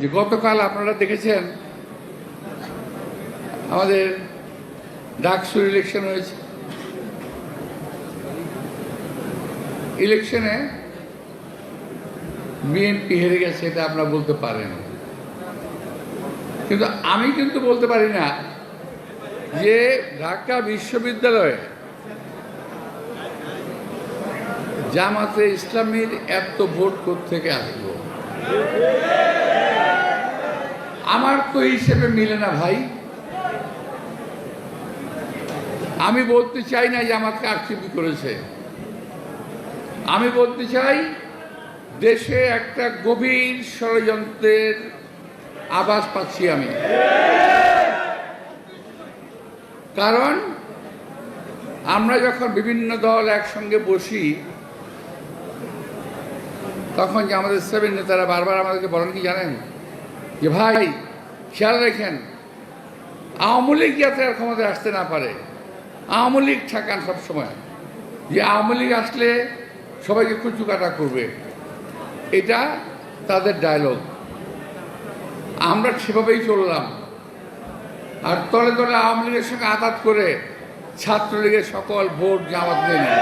যে গতকাল আপনারা দেখেছেন, আমাদের ডাকসুর ইলেকশন হয়েছে। ইলেকশনে বিএনপি হেরে গেছে, এটা আপনারা বলতে পারেন। কিন্তু আমি কিন্তু বলতে পারি না যে ঢাকা বিশ্ববিদ্যালয়ে জামাতে ইসলামীর এত ভোট থেকে আসলো তো হিসেবে মিলে না ভাই। আমি বলতে চাই না যে আমাকে আক্ষেপি করেছে। আমি বলতে চাই, দেশে একটা গভীর ষড়যন্ত্রের আভাস পাচ্ছি আমি। কারণ, আমরা যখন বিভিন্ন দল একসঙ্গে বসি, তখন যে আমাদের সেভেন নেতারা বারবার আমাদেরকে বলেন কি জানেন? যে ভাই খেয়াল রাখেন, আওয়ামী লীগ যাতে আর ক্ষমতায় আসতে না পারে, আওয়ামী লীগ ঠেকান সবসময়। যে আওয়ামী লীগ আসলে সবাইকে কুচু কাটা করবে, এটা তাদের ডায়লগ আমরা সেভাবেই চললাম। আর তলে তলে আওয়ামী লীগের সঙ্গে আঘাত করে ছাত্রলীগের সকল ভোট জামাত নিয়ে।